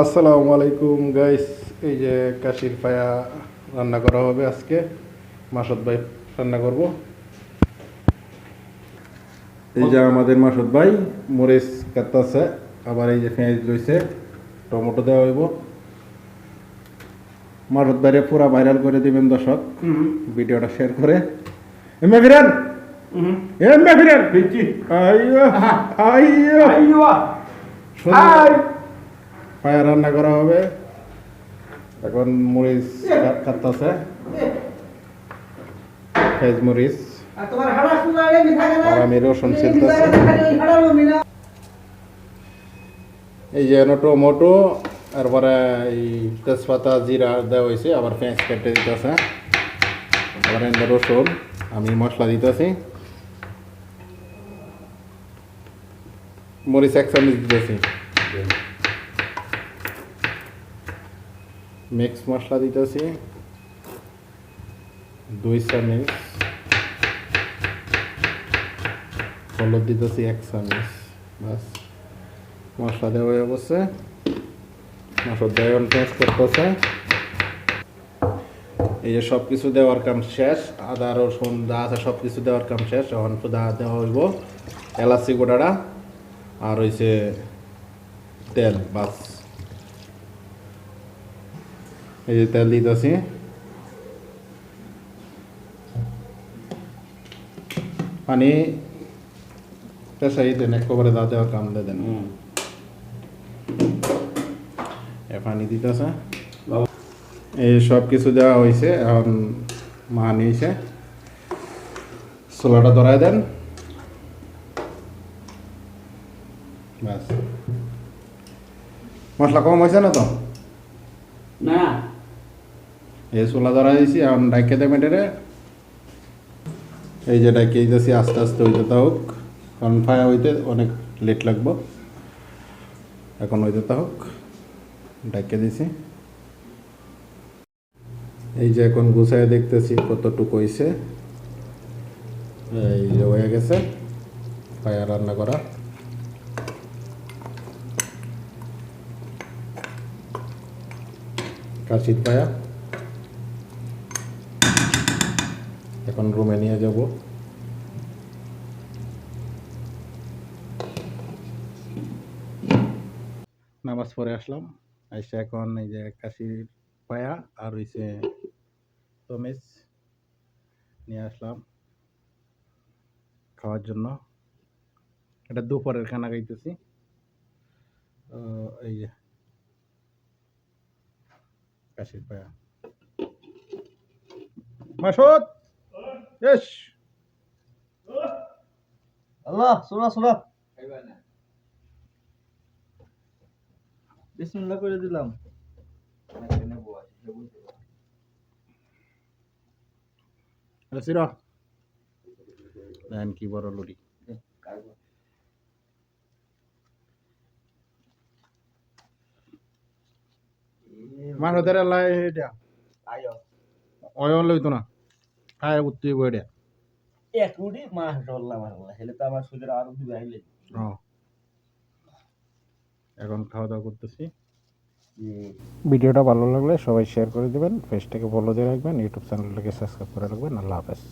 আসসালামু আলাইকুম গাইস এই যে কাশির পায়া রান্না করা হবে আজকে। মাসুদ ভাই রান্না করব। এই যে আমাদের মাসুদ ভাই মরিচ কাটতেছে আবার এই যে পেঁয়াজ লইছে টমেটো দেওয়া হইব। মাসুদ ভাইরে পুরা ভাইরাল করে দিবেন দর্শক। ভিডিওটা শেয়ার করে। এমএ ফিরেন! এমএ ফিরেন! আইয়ো! আইয়ো! সুন্দর পায়া রান্না করা হবে। এখন মরিচ কাটতেছে। পেঁয়াজ মরিচ। আর আমি রসুন ছিলতেছি। এই যে টমেটো তারপরে এই তেজপাতা জিরা দেওয়া হয়েছে আবার পেঁয়াজ কেটে দিতেছে। আবার রসুন আমি মশলা দিতেছি। মরিচ এক চামচ দিতেছি। মিক্স মশলা দিতেছি। দুই চামচ হলুদ দিতেছি, এক চামচ। বাস। মশলা দেওয়া হয়ে মশলা দেওয়ার পেঁয়াজ করতেছে। এই যে সব কিছু দেওয়ার কাম শেষ। আদা, রসুন যা আছে সব কিছু দেওয়ার কাম শেষ। এখন শুধু দেওয়া হইব, এলাচি গোটাটা আর হইছে তেল, বাস। এই যে তেল দিতেছি পানি পেশাই দেন একবারে দা দেওয়ার কাম দিয়ে দেন এ পানি দিতেছে এই সব কিছু দেওয়া হয়েছে এখন মা নিয়েছে চোলাটা ধরাই দেন ব্যাস মশলা কম হয়েছে না তো না এই ধরা দিয়েছি এখন ডাইকে দেবেন এটারে এই যে ডাইকে দিয়েছি আস্তে আস্তে হইতে হোক। কারণ ফায়া হইতে অনেক লেট লাগবো। এখন হইতে হোক। ডাইকে দিছি। এই যে এখন গুছায় দেখতেছি কতটুকু হইছে। এই যে হয়ে গেছে, ফায়া রান্না করা। কাশির পায়া এখন রুমে নিয়ে যাব। নামাজ পড়ে আসলাম। এসে এখন এই যে কাশির পায়া আর হইছে তমেজ নিয়ে আসলাম খাওয়ার জন্য। এটা দুপুরের খানা খাইতেছি। এই যে কাশির পায়া। মাসুদ! এস আল্লাহ শোনা শোনা বিসমিল্লাহ করে দিলাম। সির। দেন কি বড় লুড়ি। মাসুদের লাই এটা। আয়ো। অয়ন লইতো না। খায় উত্তি বইটা এক রুটি মাছ ধরলাম আল্লাহ হেলে তো আমার সুদের আরও দুই আইলে এখন খাওয়া দাওয়া করতেছি ভিডিওটা ভালো লাগলে সবাই শেয়ার করে দেবেন পেজটাকে ফলো দিয়ে রাখবেন ইউটিউব চ্যানেলটাকে সাবস্ক্রাইব করে রাখবেন আল্লাহ হাফেজ।